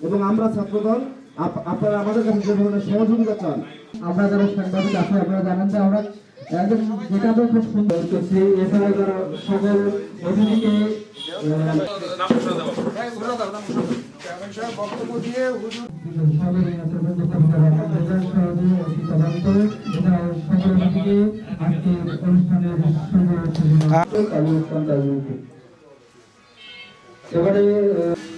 এবং আমরা ছাত্রদল আপনারা আমাদের কাছে যে ধরনের সহযোগিতা চান, আমরা যারা সাংবাদিক আছি, আপনারা জানেন যে আমরা একদম যেটা খুব সুন্দর করছি, এছাড়া যারা সকল অতিথিকে এবারে দেখো এদিক দেখো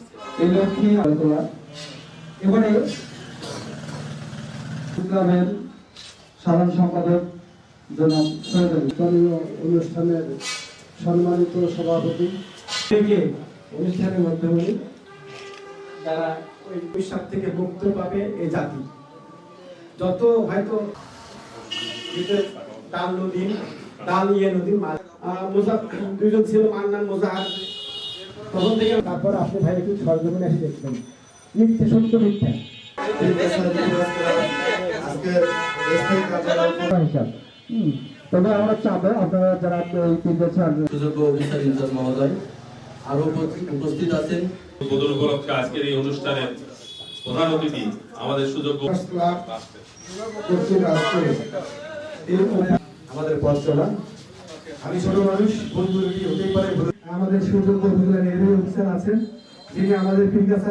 এই লক্ষ্যে আলোচনা। এবারে ক্লাবের সাধারণ সম্পাদক জনাব সৈয়দ স্থানীয় অনুষ্ঠানের সম্মানিত সভাপতি। থেকে অনুষ্ঠানের মাধ্যমে যারা ওই অভিশাপ থেকে মুক্ত পাবে এই জাতি। যত হয়তো ডাল নদী ডাল ইয়ে নদী দুইজন ছিল মান্নান মোজাহার। তখন থেকে তারপর আপনি ভাই একটু সরজমিনে এসে দেখবেন। মিথ্যে সত্য মিথ্যা। তবে আমরা আপনারা যারা এই তিনটে চার সুযোগ্য অফিসার ইনচার্জ মহোদয় আরও উপস্থিত- উপস্থিত আছেন। উদ্বোধন উপলক্ষে আজকের এই প্রধান অতিথি আমাদের সুযোগ্য আমাদের পথ চলা আমি ছোট মানুষ ত্রুটি হতেই পারে ভুল- আমাদের সুযোগ্য অভিযান এরিয়া অফিসার আছেন যিনি আমাদের ফিঙ্গার